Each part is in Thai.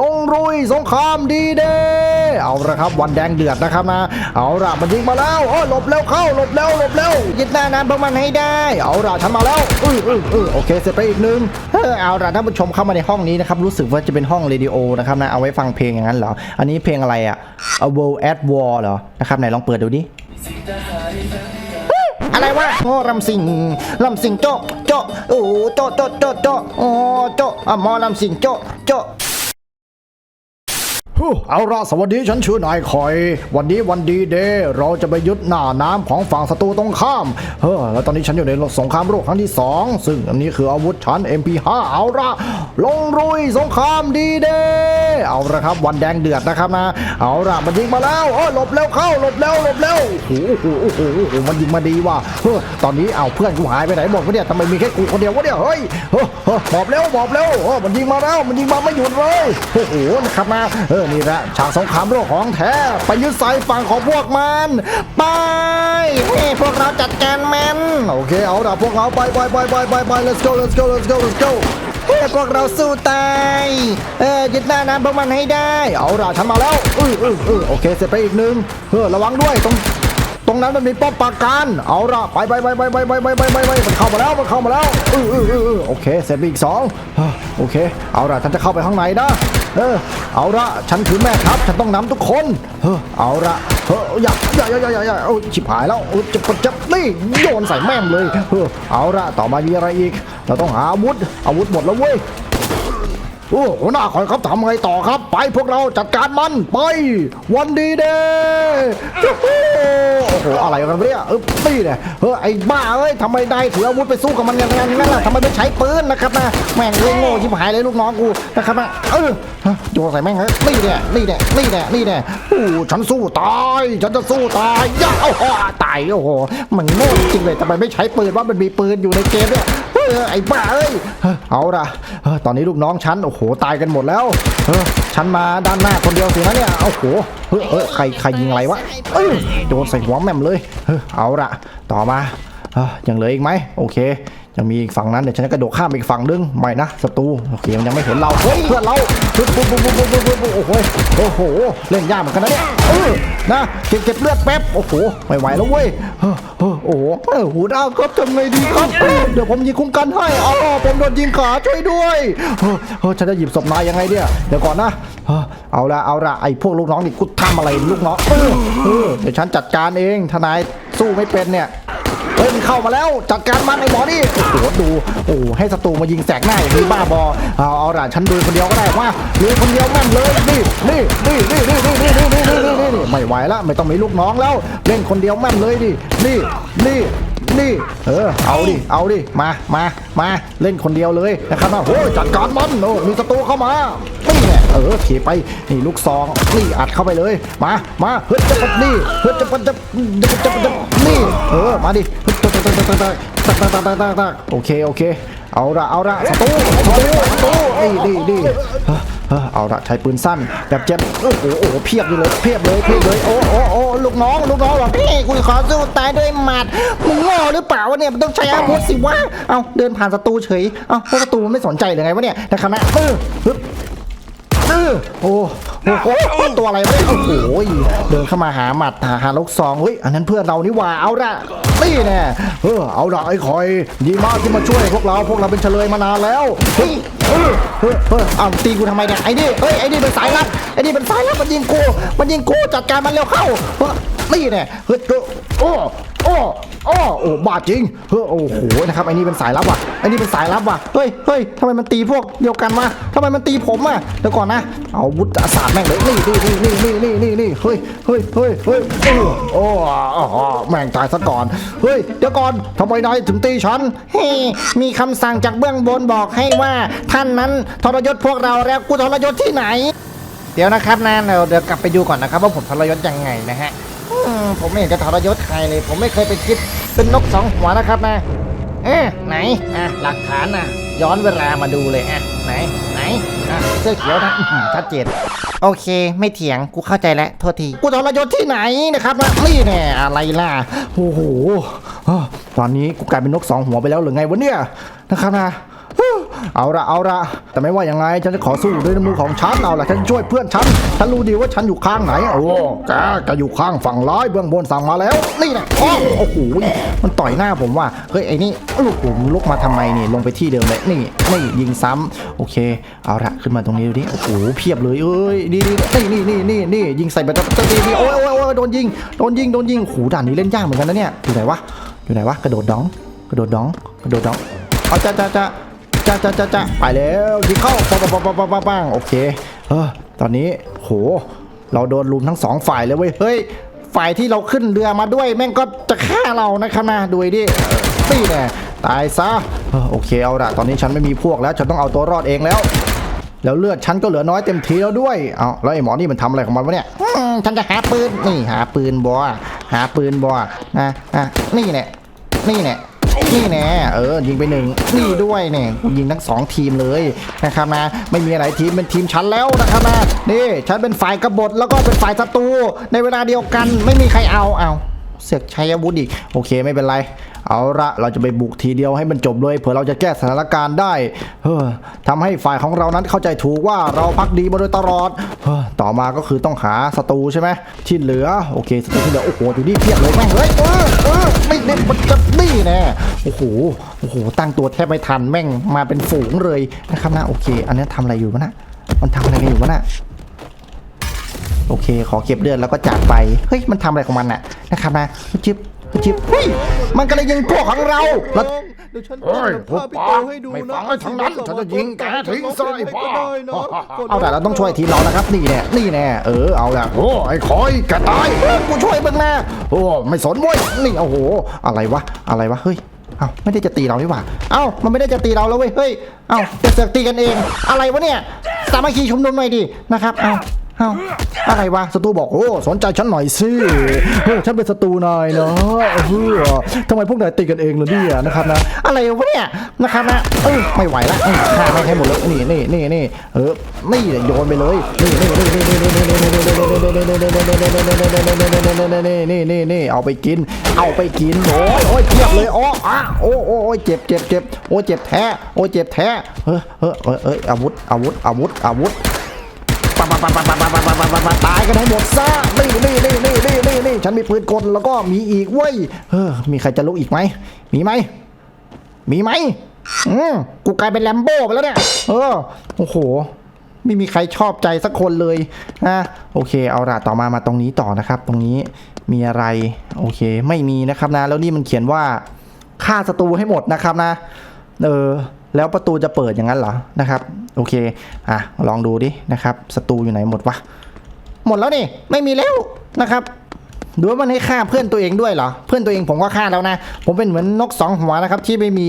ลงรุยสงครามดีเดย์เอาละครับวันแดงเดือดนะครับนะ เอาละมันยิงมาแล้วโอ้ยหลบเร็วเข้าหลบเร็วหลบเร็วยึดหน้านั้นพวกมันให้ได้ เอาละฉันมาแล้วอืออืออือโอเคเสร็จไปอีกหนึ่งเออเอาละท่านผู้ชมเข้ามาในห้องนี้นะครับรู้สึกว่าจะเป็นห้องเรดิโอนะครับนะเอาไว้ฟังเพลงอย่างนั้นเหรออันนี้เพลงอะไรอะ A World at War เหรอนะครับไหนลองเปิดดูดิอะไรวะโอ้ลำสิงลำสิงโจโจโอ้โจโจโจโจโอ้โจอะมอลำสิงโจโจ เอาละสวัสดีฉันชื่อนายคอย วันนี้วันดีเดย์เราจะไปยึดหน้าน้ำของฝั่งศัตรูตรงข้ามเฮ้อแล้วตอนนี้ฉันอยู่ในสงครามโลกครั้งที่สองซึ่งอันนี้คืออาวุธฉัน MP5 เอาละลงรุยสงครามดีเดย์เอาละครับวันแดงเดือดนะครับนะ เอาละมันยิงมาแล้วโอ้ยหลบเร็วเข้าหลบเร็วหลบเร็วโอ้โหโอ้โหโอ้โหมันยิงมาดีว่ะเฮ้อตอนนี้เอาเพื่อนกูหายไปไหนหมดวะเนี่ยทำไมมีแค่กูคนเดียววะเนี่ยเฮ้ยเฮ้อเฮ้อหมอบเร็วหมอบเร็วเออมันยิงมาแล้วมันยิงมาไม่หยุดเลยโอ้โหนะครับนะเออนี่แหละฉากสงครามโลกของแท้ไปยึดสายฝั่งของพวกมันไปเฮ้พวกเราจัดการมันโอเคเอาละพวกเราไปไปไปไปไปไป let's go let's go let's go let's go เฮ้พวกเราสู้ตายเออยึดหน้าน้ำพวกมันให้ได้ เอาละฉันมาแล้วเออเออเออโอเคเสร็จไปอีกหนึ่งเออระวังด้วยตรงตรงนั้นมันมีป้อมปราการ เอาละไปไปไปไปไปไปไปไปไปไปมันเข้ามาแล้ว มันเข้ามาแล้วออเออเออเอโอเค เสร็จไปอีกสองโอเค เอาละฉันจะเข้าไปข้างในนะ เออเอาละฉันคือแม่ครับ ฉันต้องนำทุกคนเออเอาละเอออย่าอย่าอย่าอย่าอย่าอย่าโอ้ยชิบหายแล้วโอ้จะจะจะนี่โยนใส่แม่มเลยเออเอาละต่อมามีอะไรอีก เราต้องหาอาวุธอาวุธหมดแล้วเว้ย โอ้หัวหน้าคอยครับทำไงต่อครับ ไปพวกเราจัดการมันไป วันดีเดย์โอ้โหอะไรกันเนี่ยเออนี่เนี่ยเฮ้ยไอ้บ้าเอ้ยทำไมได้ถืออาวุธไปสู้กับมันอย่างนั้นนั่นล่ะทำไมไม่ใช้ปืนนะครับนะแม่งเรื่องโง่ชิบหายเลยลูกน้องกูนะครับนะเออโยนใส่แม่งเฮ้ยนี่เนี่ยนี่เนี่ยนี่เนี่ยนี่เนี่ยโอ้ฉันสู้ตายฉันจะสู้ตายย่าโอ้โหตายโอ้โหมันโง่จริงเลยทำไมไม่ใช้ปืนว่ามันมีปืนอยู่ในเกมเนี่ย ไอ้บ้าเอ้ยเอาละตอนนี้ลูกน้องฉันโอ้โหตายกันหมดแล้วฉันมาด้านหน้าคนเดียวสินะเนี่ยโอ้โหเฮ้ยใครใครยิงอะไรวะเออโดนใส่หัวแม่มเลยเอาละต่อมายังเหลืออีกไหมโอเค ยังมีอีกฝั่งนั้นเดี๋ยวฉันจะกระโดดข้ามไปอีกฝั่งนึงไม่นะศัตรูโอเคมันยังไม่เห็นเราเฮ้ยเพื่อนเราปุ๊บปุ๊บปุ๊บปุ๊บปุ๊บปุ๊บปุ๊บโอ้โหโอ้โหเล่นยากเหมือนกันนะเนี่ยเออนะเก็บเก็บเลือดแป๊บโอ้โหไม่ไหวแล้วเว้ยเออเอโอ้โหเออหูดาวครับทำไงดีครับเดี๋ยวผมยิงคุ้มกันให้อ๋อผมโดนยิงขาช่วยด้วยเออเอฉันจะหยิบศพนายยังไงเนี่ยเดี๋ยวก่อนนะเอาละเอาละไอ้พวกลูกน้องนี่กูทำอะไรลูกน้องเออเดี๋ยวฉันจัดการเองทนายสู้ไม่เป็นเนี่ย เฮ้ยมันเข้ามาแล้วจัดการมันไอ้หมอนี่โอ้โหดูโอ้โหให้ศัตรูมายิงแสกหน้าอย่างนี้บ้าบอเอาเอาล่ะฉันดูคนเดียวก็ได้ว่าดูคนเดียวแม่นเลยนี่นี่นี่นี่นี่นี่นี่นี่นี่นี่นี่ไม่ไหวแล้วไม่ต้องมีลูกน้องแล้ว เล่นคนเดียวแม่นเลยดินี่นี่นี่เออเอาดิเอาดิมามามาเล่นคนเดียวเลยนะครับนะโอ้ยจัดการมันโอ้มีศัตรูเข้ามา เออขี่ไปนี่ลูกซองนี่อัดเข้าไปเลย มามาเฮ้ยจะปัดนี่เฮ้ยจะปัดจะจะจะจะนี่เออมาดิตักตักตักตักตักตักตักตักตักตักตักโอเคโอเคเอาละเอาละศัตรูศัตรูศัตรูไอ้ดีดีเฮ้อเอเอาละใช้ปืนสั้นแบบเจ็บโอ้โหโอ้โหเพียบเลยเพียบเลยเพียบเลยโอ้โอ้โอ้ลูกน้องลูกน้องหรอพี่กูขอสู้ตายด้วยหมัดมึงโง่หรือเปล่าวะเนี่ยมันต้องใช้อาวุธสิวะเอาเดินผ่านศัตรูเฉยเอาแล้วศัตรูมันไม่สนใจเลยไงวะเนี่ยนะครับนะเออฮึบ ออโอ้โหตัวอะไรวะเนี่ยโอ้โหเดินเข้ามาหาหมัดหาหาลูกซองเฮ้ยอันนั้นเพื่อนเรานี่ว่าเอาละนี่แน่เออเอาละไอ้คอย ดีมากที่มาช่วยพวกเราพวกเราเป็นเฉลยมานานแล้วเฮ้ยเออเฮ้ยเฮ้ยอ้าวตีกูทำไมเนี่ยไอ้นี่เฮ้ยไอ้นี่เป็นสายลับไอ้นี่เป็นสายลับมันยิงกูมันยิงกูจัดการมันเร็วเข้าเฮ้ย นี่แน่เฮ้ยโอ้โอ้โอ้โอ้บาดจริงเฮ้ยโอ้โหนะครับไอ้นี่เป็นสายลับว่ะไอ้นี่เป็นสายลับว่ะเฮ้ยเฮ้ยทำไมมันตีพวกเดียวกันมาทำไมมันตีผมอะเดี๋ยวก่อนนะเอาวุธศาสตร์แม่งเลยนี่นี่นี่นี่นี่นี่นี่เฮ้ยเฮ้ยเฮ้ยเฮ้ยเออโอ้อแม่งตายซะก่อนเฮ้ยเดี๋ยวก่อนทำไมนายถึงตีฉันเฮ้มีคำสั่งจากเบื้องบนบอกให้ว่า ท่านนั้นทรยศพวกเราแล้วกูทรยศที่ไหน เดี๋ยวนะครับนะเราเดี๋ยวกลับไปดูก่อนนะครับว่าผมทรยศยังไงนะฮะ อืมผมไม่เห็นจะทรยศใครเลย ผมไม่เคยไปคิดเป็นนกสองหัวนะครับนะเอ๊ไหนอะหลักฐานนะย้อนเวลามาดูเลยอะไหนไหนอะเสื้อเขียวนะอื้อหือชัดเจนโอเค ไม่เถียงกูเข้าใจแล้วโทษทีกูทรยศที่ไหนนะครับนะนี่แน่อะไรล่ะโอ้โหอ้อตอนนี้กูกลายเป็นนกสองหัวไปแล้วหรือไงวะเนี่ยนะครับนะ เอาละเอาละแต่ไม่ว่ายังไงฉันจะขอสู้ด้วยมือของฉันเอาละฉันช่วยเพื่อนฉันฉันรู้ดีว่าฉันอยู่ข้างไหนโอ้แกแกอยู่ข้างฝั่งร้ายเบื้องบนสั่งมาแล้ว นี่นะโอ้โหมันต่อยหน้าผมว่าเฮ้ยไอ้นี่ลูกผมลุกมาทำไมนี่ลงไปที่เดิมเลยนี่นี่ยิงซ้ำโอเค เอาละขึ้นมาตรงนี้ดูดิโอ้โหเพียบเลยเอ้ยนี่นี่นี่นี่นี่นี่ยิงใส่แบบตะตีนี่โอ้ยโอ้ยโอ้ยโดนยิงโดนยิงโดนยิงโอ้โหด่านนี้เล่นยากเหมือนกันนะเนี่ยอยู่ไหนวะอยู่ไหนวะกระโดดดอง กระโดดดอง กระโดดดองเอาจ้าจ้าจ้า จ้าจ้าจ้าจ้าไปแล้วยิงเข้าปังปังปังปังปังปังโอเคเออตอนนี้โห เราโดนลุมทั้งสองฝ่ายเลยเว้ยเฮ้ยฝ่ายที่เราขึ้นเรือมาด้วยแม่งก็จะฆ่าเรานะครับนะดูดิตีแน่ตายซะโอเคเอาละตอนนี้ฉันไม่มีพวกแล้วฉันต้องเอาตัวรอดเองแล้วแล้วเลือดฉันก็เหลือน้อยเต็มทีแล้วด้วย เอาแล้วไอ้หมอนี่มันทำอะไรของมันวะเนี่ยฉันจะหาปืน นี่หาปืนบอหาปืนบอนะอะนี่แน่นี่แน่ นี่แน่เออยิงไปหนึ่งนี่ด้วยเนี่ยกูยิงทั้งสองทีมเลยนะครับนะ ไม่มีอะไรทีมเป็นทีมชั้นแล้วนะครับนะนี่ฉันเป็นฝ่ายกบฏแล้วก็เป็นฝ่ายศัตรูในเวลาเดียวกันไม่มีใครเอาเอา เสือกใช้อาวุธอีก โอเคไม่เป็นไร เอาละเราจะไปบุกทีเดียวให้มันจบเลยเผื่อเราจะแก้สถานการณ์ได้เฮ้อทำให้ฝ่ายของเรานั้นเข้าใจถูกว่าเราพักดีมาโดยตลอดเฮ้อต่อมาก็คือต้องหาศัตรูใช่ไหมที่เหลือโอเคศัตรูที่เหลือโอ้โหอยู่นี่เพียบเลยแม่งเฮ้ยเออเออไม่เด็ดมันจะนี่แน่โอ้โหโอ้โหตั้งตัวแทบไม่ทันแม่งมาเป็นฝูงเลยนะครับนะโอเค อันนี้ทำอะไรอยู่วะนะมันทำอะไรกันอยู่วะนะโอเค ขอเก็บเลือดแล้วก็จากไป เฮ้ย มันทำอะไรของมันน่ะ นะครับนะจิ๊บจิ๊บเฮ้ยมันก็เลยยิงพวกของเราแล้ว เดี๋ยวฉันเฮ้ยจะพวกพาปาไปให้ดูไม่นะฟังไอ้ทั้งนั้นฉันจะยิงแกทิ้งซะไอ้บ้าก็ได้นะเอาแต่เราต้องช่วยทีมเรานะครับนี่แน่นี่แน่เออเอาละโอ้ไอ้คอยแกตายเฮ้ยกูช่วยมึงนะโอ้ไม่สนเว้ยนี่โอ้โห อะไรวะอะไรวะเฮ้ยเอ้าไม่ได้จะตีเรานี่หว่าเอ้ามันไม่ได้จะตีเราแล้วเว้ยเฮ้ยเอ้าจะเสือกตีกันเอง อะไรวะเนี่ยสามัคคีชุมนุมหน่อยดินะครับเอ้า เอ้าอะไรวะศัตรูบอกโอ้สนใจฉันหน่อยสิเฮ้ยฉันเป็นศัตรูหนายเนาะเฮ้ยทำไมพวกนายตีกันเองล่ะเนี่ยนะครับนะ อะไรวะเนี่ยนะครับนะเออไม่ไหวละฆ่าไม่ให้หมดเลยนี่นี่นี่นี่เออนี่เนี่ยโยนไปเลยนี่นี่นี่นี่นี่นี่นี่นี่นี่นี่นี่เอาไปกิน เอาไปกินโอ้ยโอ้ยเทียบเลยอ๋ออะโอ้โอ้ยเจ็บเจ็บเจ็บโอ้เจ็บแท้โอ้เจ็บแท้เฮ้ยเฮ้ยเฮ้ยอาวุธอาวุธอาวุธอาวุธ ปปปปปปปปปะปะปะตายกันให้หมดซะนี่นี่นี่นี่นี่นี่นี่ฉันมีปืนกลแล้วก็มีอีกเว้ยเออมีใครจะลุกอีกไหมมีไหมมีไหมอืมกูกลายเป็นแลมโบ้ไปแล้วเนี่ยเออโอ้โหไม่มีใครชอบใจสักคนเลยนะโอเค เอาละต่อมามาตรงนี้ต่อนะครับ ตรงนี้มีอะไร โอเค ไม่มีนะครับนะ แล้วนี่มันเขียนว่าฆ่าศัตรูให้หมดนะครับนะ เออ แล้วประตูจะเปิดอย่างนั้นเหรอนะครับ โอเค อะ ลองดูดินะครับศัตรูอยู่ไหนหมดวะ หมดแล้วนี่ ไม่มีแล้วนะครับหรือว่ามันให้ฆ่าเพื่อนตัวเองด้วยเหรอ เพื่อนตัวเองผมก็ฆ่าแล้วนะ ผมเป็นเหมือนนกสองหัวนะครับ ที่ไม่มี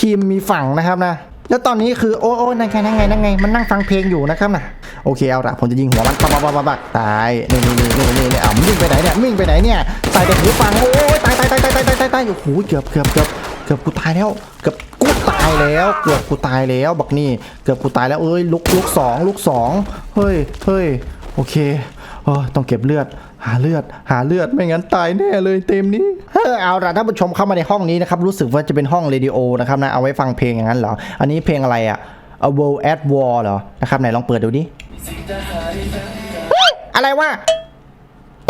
ทีมมีฝั่งนะครับนะ แล้วตอนนี้คือโอ้โอ้นั่นไงนั่นไงนั่นไง มันนั่งฟังเพลงอยู่นะครับนะโอเคเอาละผมจะยิงหัวมันปักปัปัปัตาย นี่นี่นี่นี่นี่นี่อ้าววิ่งไปไหนเนี่ยวิ่งไปไหนเนี่ยใส่แต่หูฟัง โอ้ยตายตายตายตายตายตายตายโอ้โหเกือบเกือบเกือบเกือบกูตายแล้ว เกือบายแล้ว เกือบกูตายแล้วบักนี่ เกือบกูตายแล้วเอ้ยลุกลุกสองลุกสองเฮ้ยเฮ้ยโอเคเออต้องเก็บเลือด หาเลือด หาเลือดไม่งั้นตายแน่เลยเต็มนี้เออเอาละท่านผู้ชมเข้ามาในห้องนี้นะครับรู้สึกว่าจะเป็นห้องเรดิโอนะครับนะเอาไว้ฟังเพลงอย่างนั้นเหรออันนี้เพลงอะไรอะ A World at War เหรอนะครับไหนลองเปิดดูดิอะไรวะ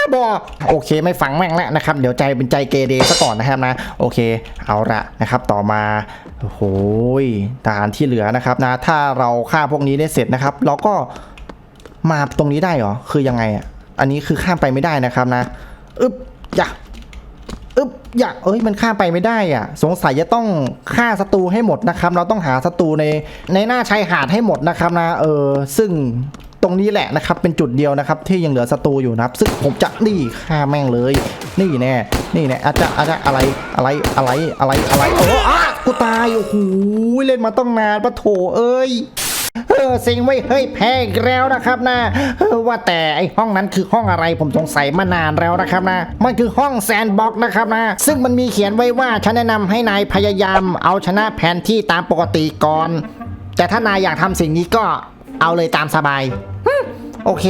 ป้าบอโอเคไม่ฟังแม่งแล้วนะครับ เดี๋ยวใจเป็นใจเกเรซะก่อนนะครับนะ โอเค เอาละนะครับต่อมาโอ้โหยทหารที่เหลือนะครับนะ ถ้าเราฆ่าพวกนี้ได้เสร็จนะครับ เราก็มาตรงนี้ได้เหรอ คือยังไงอะ อันนี้คือข้ามไปไม่ได้นะครับนะ อึบอย่าอึบอย่าเอ้ย มันข้ามไปไม่ได้อะ สงสัยจะต้องฆ่าศัตรูให้หมดนะครับ เราต้องหาศัตรูในในหน้าชายหาดให้หมดนะครับนะ เออ ซึ่ง ตรงนี้แหละนะครับเป็นจุดเดียวนะครับที่ยังเหลือศัตรูอยู่นะครับ ซึ่งผมจะนี่ฆ่าแม่งเลย นี่แน่นี่แน่อาจจะอาจจะอะไรอะไรอะไรอะไรอะไรโอ้อะกูตายโอ้โหเล่นมาต้องนานปะโถเอ้ยเออสิงไว้เฮ้ยแพ้อีกแล้วนะครับนะเออว่าแต่ไอห้องนั้นคือห้องอะไรผมสงสัยมานานแล้วนะครับนะ มันคือห้องแซนบ็อกนะครับนะ ซึ่งมันมีเขียนไว้ว่าฉันแนะนำให้นายพยายามเอาชนะแผนที่ตามปกติก่อน แต่ถ้านายอยากทำสิ่งนี้ก็ เอาเลยตามสบายฮึโอเค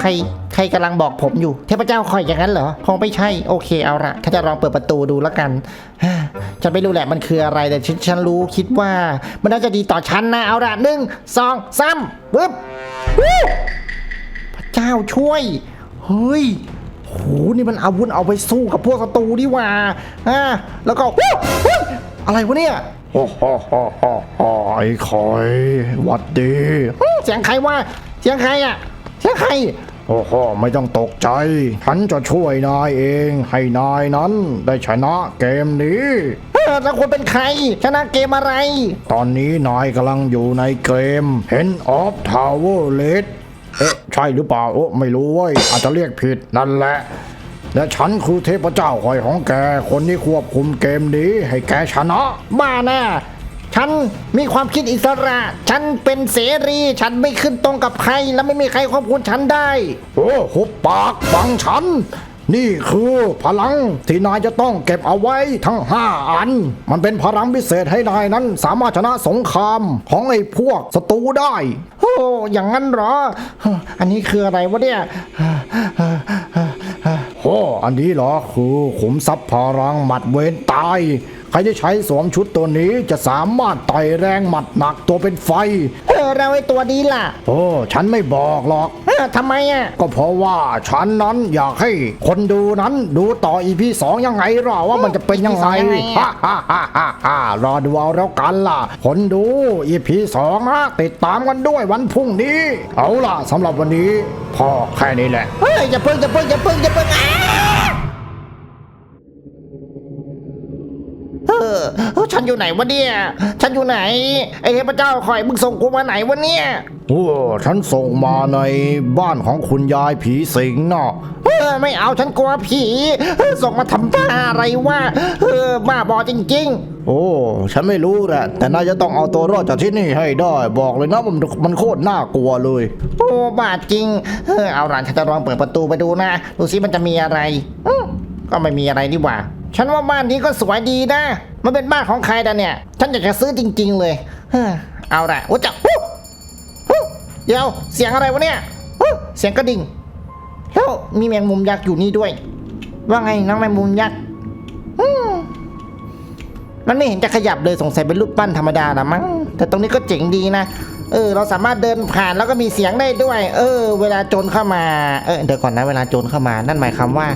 ใครใครกำลังบอกผมอยู่ เทพเจ้าคอยอย่างนั้นเหรอ คงไม่ใช่ โอเคเอาละถ้าจะลองเปิดประตูดูแล้วกันฮ่าฉันไม่รู้แหละมันคืออะไรแต่ฉันฉันรู้คิดว่า มันน่าจะดีต่อฉันนะเอาละหนึ่งสองสามปึ๊บวู้พระเจ้าช่วย เฮ้ยโหนี่มันอาวุธเอาไปสู้กับพวกศัตรูดีหว่าอ่าแล้วก็วู้เฮ้ยอะไรวะเนี่ยโอ้โห โหโหโหไอ้คอยหวัดดีอื้อเสียงใครว่าเสียงใครอะเสียงใคร โอ้โหไม่ต้องตกใจ ฉันจะช่วยนายเอง ให้นายนั้นได้ชนะเกมนี้เออแล้วคุณเป็นใคร ชนะเกมอะไร ตอนนี้นายกำลังอยู่ในเกม Hand of Tower l e d เอ๊ะใช่หรือเปล่าโอ้ไม่รู้เว้ยอาจจะเรียกผิดนั่นแหละและฉันคือเทพเจ้าคอยของแก คนที่ควบคุมเกมนี้ให้แกชนะ บ้าน่ะ ฉันมีความคิดอิสระ ฉันเป็นเสรี ฉันไม่ขึ้นตรงกับใคร และไม่มีใครควบคุมฉันได้ โอ้หุบปากฟังฉัน นี่คือพลังที่นายจะต้องเก็บเอาไว้ทั้งห้าอัน มันเป็นพลังพิเศษให้นายนั้นสามารถชนะสงครามของไอ้พวกศัตรูได้ โอ้อย่างนั้นเหรอ อันนี้คืออะไรวะเนี่ย โอ้อันนี้เหรอคือขุมทรัพย์พลังหมัดเวนตาย ใครที่ใช้สวมชุดตัวนี้จะสามารถต่อยแรงหมัดหนักตัวเป็นไฟ เออเราไอ้ตัวนี้ล่ะ โอ้ ฉันไม่บอกหรอกเออ ทำไมอะก็เพราะว่าฉันนั้นอยากให้คนดูนั้นดูต่ออีพีสองยังไงหรอว่ามันจะเป็นยังไง EP สองยังไงอะฮ่าฮ่าฮ่าฮ่าฮ่ารอดูเอาแล้วกันล่ะ คนดูอีพีสองนะติดตามกันด้วยวันพรุ่งนี้ เอาล่ะสำหรับวันนี้พอแค่นี้แหละ เฮ้ยอย่าเพิ่งอย่าเพิ่งอย่าเพิ่งอย่าเพิ่งอ้า ฉันอยู่ไหนวะเนี่ย ฉันอยู่ไหน ไอ้เทพเจ้าคอยมึงส่งกูมาไหนวะเนี่ยโอ้ฉันส่งมาในบ้านของคุณยายผีสิงเนาะเออไม่เอาฉันกลัวผีเออส่งมาทำบ้าอะไรวะเออบ้าบอจริงโอ้ ฉันไม่รู้แหละแต่นายจะต้องเอาตัวรอดจากที่นี่ให้ได้ บอกเลยนะมันมันโคตรน่ากลัวเลยๆโอ้บ้าจริง เออเอาล่ะฉันจะลองเปิดประตูไปดูนะ ดูสิมันจะมีอะไรอืมก็ไม่มีอะไรนี่หว่า ฉันว่าบ้านนี้ก็สวยดีนะ มันเป็นบ้านของใครดะเนี่ย ฉันอยากจะซื้อจริง ๆ เลย เออเอาละโอ้จับเดี๋ยวเสียงอะไรวะเนี่ยเสียงกระดิ่ง แล้วมีแมงมุมยักษ์อยู่นี่ด้วย ว่าไงน้องแมงมุมยักษ์มมันไม่เห็นจะขยับเลยสงสัยเป็นรูปปั้นธรรมดาละมั้ง แต่ตรงนี้ก็เจ๋งดีนะ เออ เราสามารถเดินผ่านแล้วก็มีเสียงได้ด้วย เออ เวลาโจรเข้ามา เออ เดี๋ยวก่อนนะ เวลาโจรเข้ามา นั่นหมายความว่า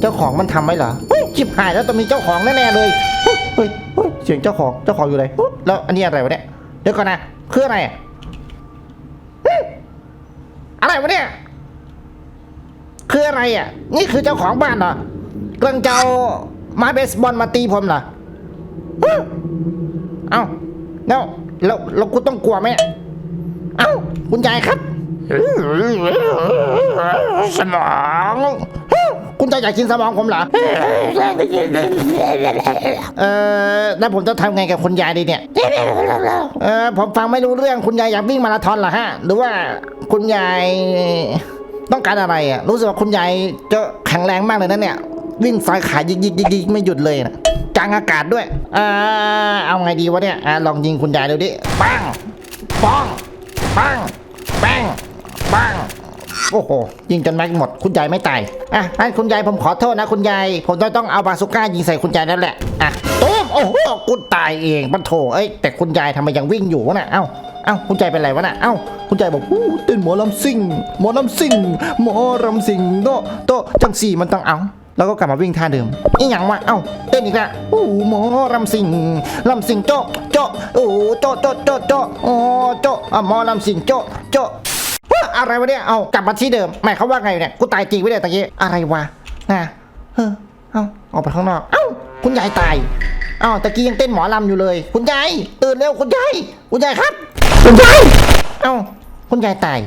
เจ้าของมันทำไว้เหรอเฮ้ยชิบหายแล้วต้องมีเจ้าของแน่ๆเลยเฮ้ยเฮ้ยเฮ้ยเสียงเจ้าของเจ้าของอยู่ไหนเฮ้ยแล้วอันนี้อะไรวะเนี่ยเดี๋ยวก่อนนะคืออะไรอะอืมอะไรวะเนี่ยคืออะไรอะ นี่คือเจ้าของบ้านเหรอกำลังจะเอาไม้เบสบอลมาตีผมเหรอฮึเอ้าแล้วแล้วแล้วกูต้องกลัวไหมเอ้าคุณยายครับ สมอง คุณยายอยากกินสมองผมเหรอ เออแล้วผมจะทำไงกับคุณยายดีเนี่ย เออผมฟังไม่รู้เรื่องคุณยายอยากวิ่งมาราธอนเหรอฮะ หรือว่าคุณยายต้องการอะไรอะ รู้สึกว่าคุณยายจะแข็งแรงมากเลยนะเนี่ย วิ่งซ้ายขายิกยิกยิกยิกไม่หยุดเลยนะกลางอากาศด้วย อ่า เอาไงดีวะเนี่ยอ่าลองยิงคุณยายดูดิ ปังป้อง ปังแป้งปัง โอ้โหยิงจนแม็กหมดคุณยายไม่ตายอะงั้นคุณยายผมขอโทษนะคุณยายผมจะต้องเอาบาสุก้ายิงใส่คุณยายนั่นแหละอะตุ้มโอ้โหกูตายเองปะโถเอ้ยแต่คุณยายทำไมยังวิ่งอยู่วะน่ะเอ้าเอ้าคุณใจเป็นไรวะน่ะเอ้าคุณใจบอกอู้เต้นหมอลำซิ่งหมอลำซิ่งหมอลำซิ่งโตโตจังสี่มันต้องเอาแล้วก็กลับมาวิ่งท่าเดิมอีหยังวะเอ้าเต้นอีกและอู้หมอลำซิ่งลำซิ่งโจโจโอ้โจโจโจโจโอ้โจอะหมอลำซิ่งโจโจเฮ้ย อะไรวะเนี่ย เอากลับมาที่เดิมหมายเขาว่าไงเนี่ย กูตายจริงไม่ได้ตะกี้ อะไรวะนะเฮ้อเอาออกไปข้างนอก เอ้า คุณยายตายเอ้าตะกี้ยังเต้นหมอลำอยู่เลย คุณยายตื่นเร็วคุณยาย คุณยายครับ คุณยาย เอ้า คุณยายตาย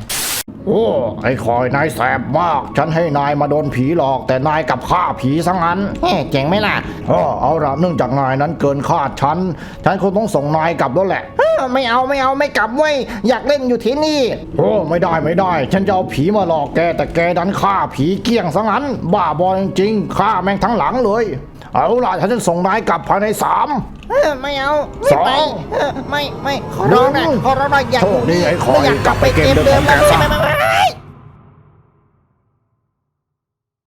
โอ้ ไอ้คอยนายแสบมาก ฉันให้นายมาโดนผีหลอก แต่นายกลับฆ่าผีซะงั้นแหมเจ๋งไหมล่ะเออเอาละเนื่องจากนายนั้นเกินคาดฉัน ฉันคงต้องส่งนายกลับแล้วแหละเอ้อไม่เอาไม่เอาไม่กลับเว้ยอยากเล่นอยู่ที่นี่ โอ้ไม่ได้ไม่ได้ ฉันจะเอาผีมาหลอกแกแต่แกดันฆ่าผีเกลี้ยงซะงั้น บ้าบอจริงๆฆ่าแม่งทั้งหลังเลย เอาล่ะฉันจะส่งนายกลับภายในสาม เออไม่เอาไม่ไปสองเออไม่ไม่ขอร้องนะหนึ่งขอร้องนะอยากโชคดีไอ้คอยไม่อยากกลับไปเกมเดิมแล้วกลับไปเกมเดิมไม่ไม่ไม่ไม่